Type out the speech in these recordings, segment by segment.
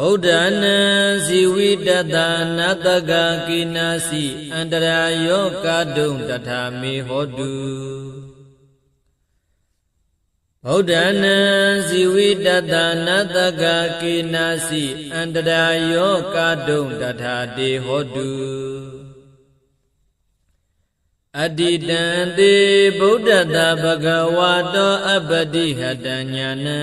ဗုဒ္ဓနာဇီဝိတတနတကကိနာစီအန္တရာယောကာတုံတထာမေဟောတုဗုဒ္ဓနာဇီဝိတတနတကကိနာစီအန္တရာယောကာတုံတထာတေဟောတုအတ္တိတံတေဗုဒ္ဓတဘဂဝါတောအပ္ပတိဟတညာနံ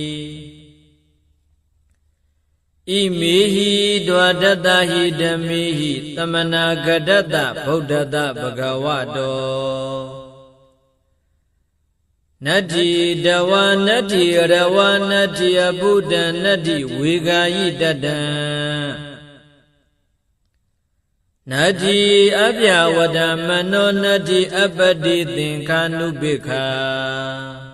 ဣမေဟိဒွါဒတဟိဓမေဟိသမနာဂဒတဗုဒ္ဓတဘဂဝတောနတ္တိတဝနတ္တိရဝနတ္တိအဘုဒ္ဓနတ္တိဝေဂာယိတတံနတ္တိအပြဝဒမနောနတ္တိအပတိသင်္ခာနုပိခာ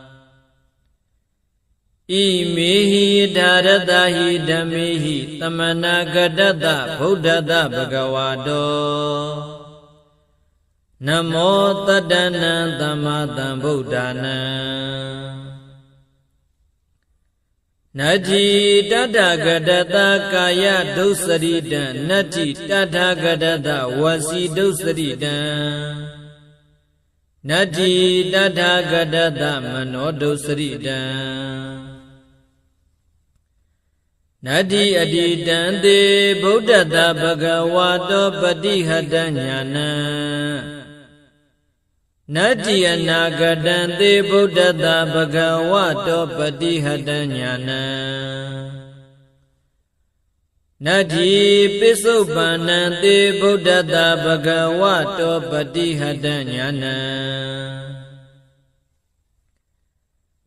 ဣမေဟိဒါရတဟိဓမေဟိသမနာဂတတဗုဒ္ဓတဘဂဝါတောနမောတတ္တနံသမ္မာသမ္ဗုဒ္ဓနာနတ္တိတတ္တဂတတကာယဒုစရိတံနတ္တိတတ္ထဂတတဝစီဒုစရိတံနတ္တိတတ္ထဂတတမနောဒုစရိတံ နတ္တိအတိတံသေဗုဒ္ဓတဘဂဝါတောပတိဟတညာနံနတ္တိအနာဂတံသေဗုဒ္ဓတဘဂဝါတောပတိဟတညာနံနတ္တိပိစုပန္နံသေဗုဒ္ဓတဘဂဝါတောပတိဟတညာနံ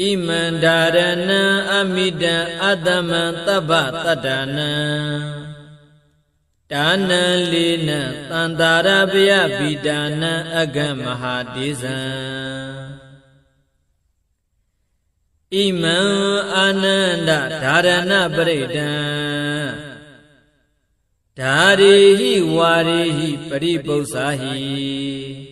ဣမန္ဒာရဏံအမိတံအတ္တမံတပ္ပတတ္တနံဒါနံလေးနံတန္တာရပယဗိဒါနံအဂမဟာတိဇံဣမံအာနန္ဒဓာရဏပရိဒံဓာရိဟိဝါရိဟိပရိပု္ပ္ပာဟိ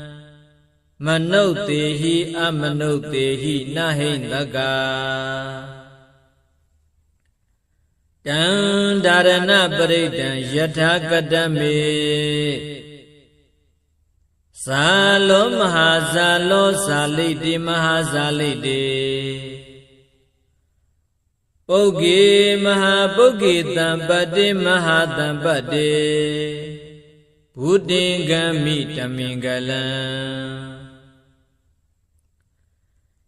မနုဿေဟိအမနုဿေဟိနဟိတကတံဒါရဏပရိဒံယထာကတမေဇာလောမဟာဇာလောဇာလိတိမဟာဇာလိတိပုဂ္ဂေမဟာပုဂ္ဂေတံပတ္တိမဟာတံပတ္တိဘုတင်ဂမိတမင်္ဂလံ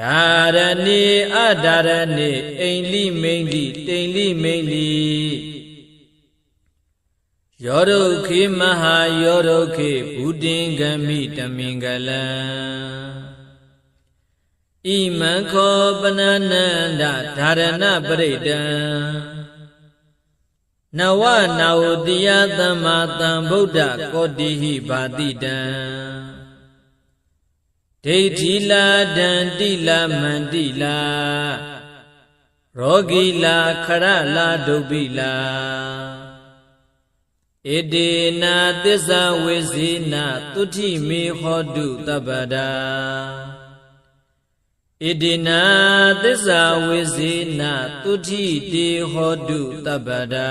ဒါရဏေအဒါရဏေအိန္လိမိန်လိတိန်လိမိန်လိယောဒုခေမဟာယောဒုခေဘုဒ္ဓင်္ဂမိတမင်္ဂလံဣမံခောပနနန္ဒဓာရဏပရိတံနဝနာဝတိယသမ္မာသမ္ဗုဒ္ဓကောတိဟိဘာတိတံ ဒိဋ္ဌိလာဒန္တိလာမန္တိလာရောဂီလာခရလာဒုဗ္ဗိလာဣတိနာသစ္စာဝိဇိနာတုတိမေဟောတုတပ္ပဒာဣတိနာသစ္စာဝိဇိနာတုတိတေဟောတုတပ္ပဒာ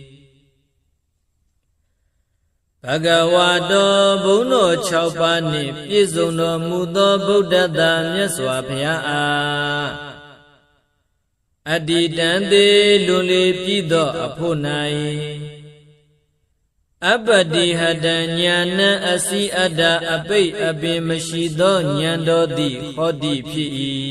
ဘဂဝါတော်ဘုန်းတော်6ပါးနှင့်ပြည့်စုံတော်မူသောဗုဒ္ဓတာမြတ်စွာဘုရားအားအတ္တိတံသေးလွန်လေပြည်သောအဖို့၌အပတိဟတံညာဏအစီအတ္တအပိတ်အပင်မရှိသောဉာဏ်တော်သည်ဟောတိဖြစ်၏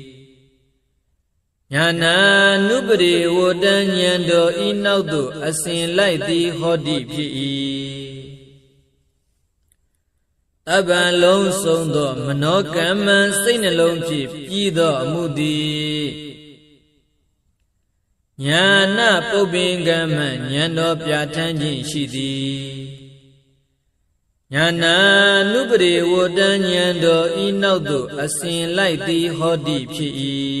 ညာနာနုပရိဝတ္တဉာဏ်တော်ဤနောက်သို့အစဉ်လိုက်သည်ဟောတိဖြစ်၏တပ္ပံလုံးစုံသော မနောကမ္မစိတ်နှလုံးဖြင့်ပြီးသောအမှုသည်ညာနာပုပ္ပင်ကမ္မဉာဏ်တော်ပြဋ္ဌာန်းခြင်းရှိသည်ညာနာနုပရိဝတ္တဉာဏ်တော်ဤနောက်သို့အစဉ်လိုက်သည်ဟောတိဖြစ်၏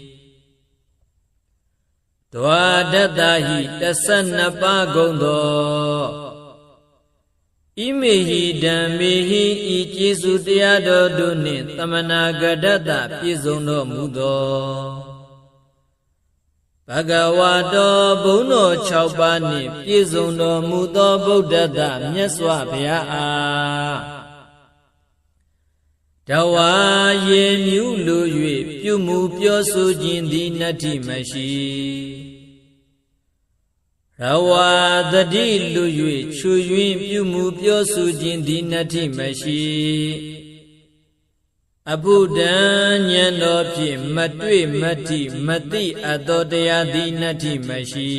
ဒွါဒတ္တဟိ12ပါးကုန်သောဣမေဟိဓမ္မေဟိဤကျေစုတရားတော်တို့နှင့်တမနာဂဒတ္တပြည့်စုံတော်မူသောဘဂဝါတော်ဘုန်းတော်6ပါးနှင့်ပြည့်စုံတော်မူသောဗုဒ္ဓတမြတ်စွာဘုရားအား တဝါရေမြူးလို၍ပြုမှုပြောဆိုခြင်းသည်နတ္ထိမရှိရဝါတတိလူ၍ချွယွင်းပြုမှုပြောဆိုခြင်းသည်နတ္ထိမရှိအဘုဒ္ဓံဉာဏ်တော်ဖြင့်မတွေ့မတိမသိအပ်သောတရားသည်နတ္ထိမရှိ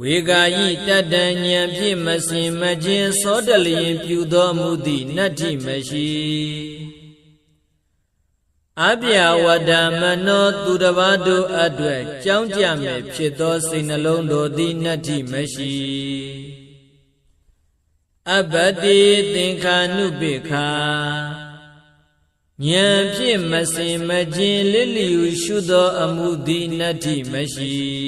ဝေဂာယိတတဉ္ဉံဖြင့်မစင်မခြင်းသောတလျင်ပြုတော်မူသည့်နတ္ထိမရှိအပြဝဒ္ဓမနောသူတစ်ပါးတို့အတွက်ကြောင်းကြမဲ့ဖြစ်သောစိတ်နှလုံးတို့သည်နတ္ထိမရှိအဘတိသင်္ခာနုပိခာဉာဏ်ဖြင့်မစင်မခြင်းလစ်လျူရှုသောအမှုသည်နတ္ထိမရှိ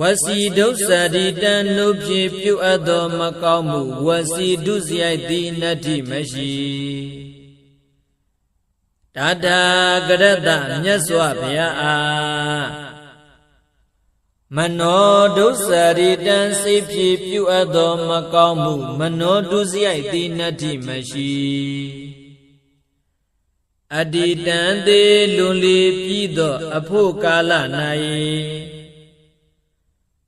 ဝစီဒုစရိတံနှုတ်ဖြစ်ပြုအပ်သောမကောင်းမှုဝစီဒုစရိုက်သည်နတ္တိမရှိတထာဂရတ္တမြတ်စွာဘုရားအားမနောဒုစရိတံစိတ်ဖြစ်ပြုအပ်သောမကောင်းမှုမနောဒုစရိုက်သည်နတ္တိမရှိအတ္တိတံသေးလွန်လေပြီးသော အဖို့ကာလ၌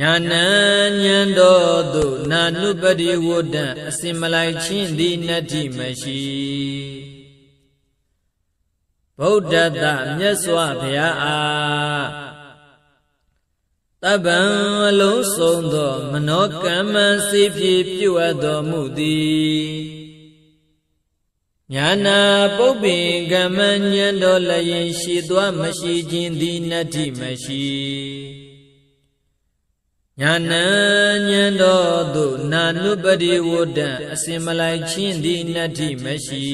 ညာဏဉဏ်တော်သို့နာနုပတိဝဒ္ဒံအစင်မလိုက်ချင်းသည်နတ္တိမရှိဗုဒ္ဓတမြတ်စွာဘုရားအားတပ္ပံအလုံးစုံသော မနောကမ္မစေဖြစ်ပြုအပ်တော်မူသည်ညာနာပုပ္ပင်ကမ္မဉဏ်တော်လည်းရှိသွားမရှိခြင်းသည်နတ္တိမရှိ ညာဏဉဏ်တော်သို့နာနုပတိဝဒံအစင်မလိုက်ချင်းသည်နတ္ထိမရှိ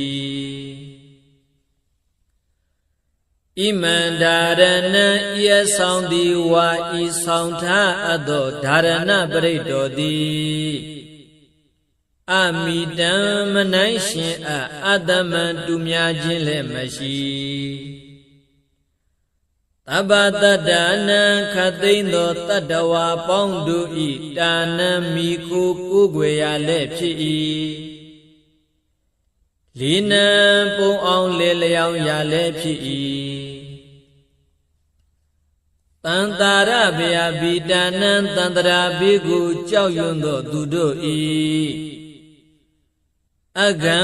ဣမန္ဒာရဏံဤအဆောင်သည်ဝါဤဆောင်ထားအပ်သောဓာရဏပရိတ်တော်သည်အမိတံမနိုင်ရှင်အအတ္တမံတူများခြင်းလည်းမရှိ တပ္ပတတ္တနံခသိမ့်သောတတ္တဝါပေါင်းတို့ဤတာနံမိကိုကိုးကွယ်ရလည်းဖြစ်၏လီနံပုံအောင်လေလျောင်းရလည်းဖြစ်၏တန်တာရဗျာဘိတာနံတန္တရာဘေကိုကြောက်ရွံ့သောသူတို့ဤအကံ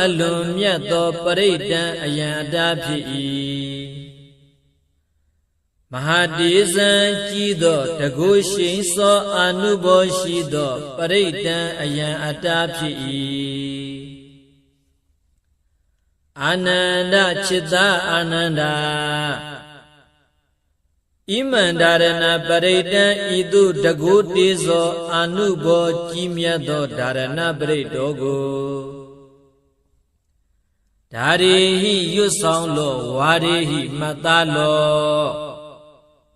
အလွန်မြတ်သောပရိဒံအယံအတားဖြစ်၏ မဟာတေဇံကြီးသောတကုရှိန်သောအာနုဘောရှိသောပရိဒံအယံအတားဖြစ်၏အာနန္ဒจิตာအာနန္ဒာဣမန္ဒရဏပရိဒံဤသို့တကုတေဇောအာနုဘောကြီးမြတ်သောဒါရဏပရိတောကိုဓာရီဟိရွတ်ဆောင်လောဝါရီဟိမတ္တလော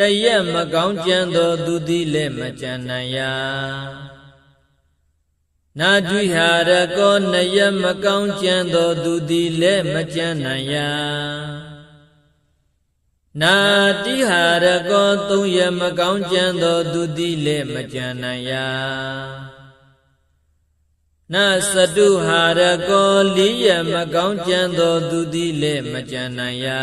တရက်မကောင်းကြံသောသူသည်လည်းမကြံနိုင်ရာနာဒွိဟာရကောနယမကောင်းကြံသောသူသည်လည်းမကြံနိုင်ရာနာတိဟာရကောသုံးရမကောင်းကြံသောသူသည်လည်းမကြံနိုင်ရာနသတုဟာရကောလေးရမကောင်းကြံသောသူသည်လည်းမကြံနိုင်ရာ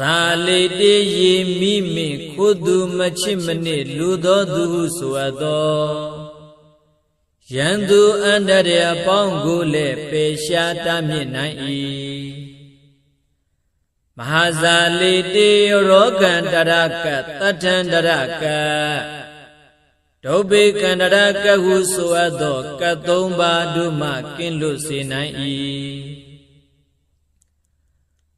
ဇာလေတေရေမိမိခိုးသူမချစ်မနစ်လူသောသူဆိုအပ်သောယံသူအန္တရာအပေါင်းကိုလည်းပေရှားတားမြစ်နိုင်၏မဟာဇာလိတေရောကန္တရကတထန္တရကဒုဗ္ဗေကန္တရကဟုဆိုအပ်သောကသုံးပါးတို့မှကင်းလွတ်စေနိုင်၏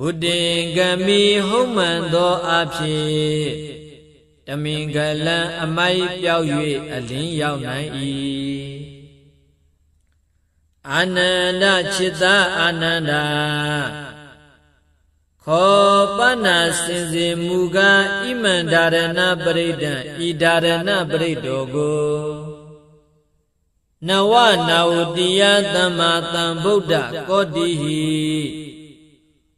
ဘုဒ္ဓင်္ဂမိဟုတ်မှန်သောအဖြစ်တမင်္ဂလံအမိုက်ပြောက်၍အလင်းရောက်နိုင်၏အာနန္ဒจิตာအာနန္ဒာခောပနာစင်စင်မူကားဣမန္ဒါရဏပရိဒံဤဒါရဏပရိတောကိုနဝနာဝတိယသမ္မာသမ္ဗုဒ္ဓကောတိဟိ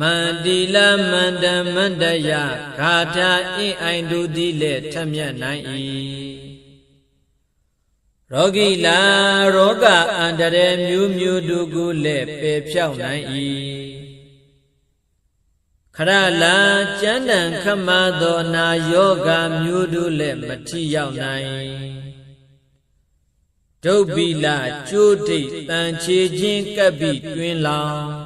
မန္တိလမန္တမန္တယဂါထာအင်းအိုင်တို့သည်လည်းထမြတ်နိုင်၏ရောဂိလာရောဂအန္တရာယ်မျိုးမျိုးတို့ကိုလည်းပယ်ဖြောက်နိုင်၏ခရလာကျမ်းတန်ခမသောနာယောဂမျိုးတို့လည်းမထီရောက်နိုင်ဒုဗ္ဗိလကျိုးတိတ်တန်ချေခြင်းကပ်ပြီးတွင်လောင်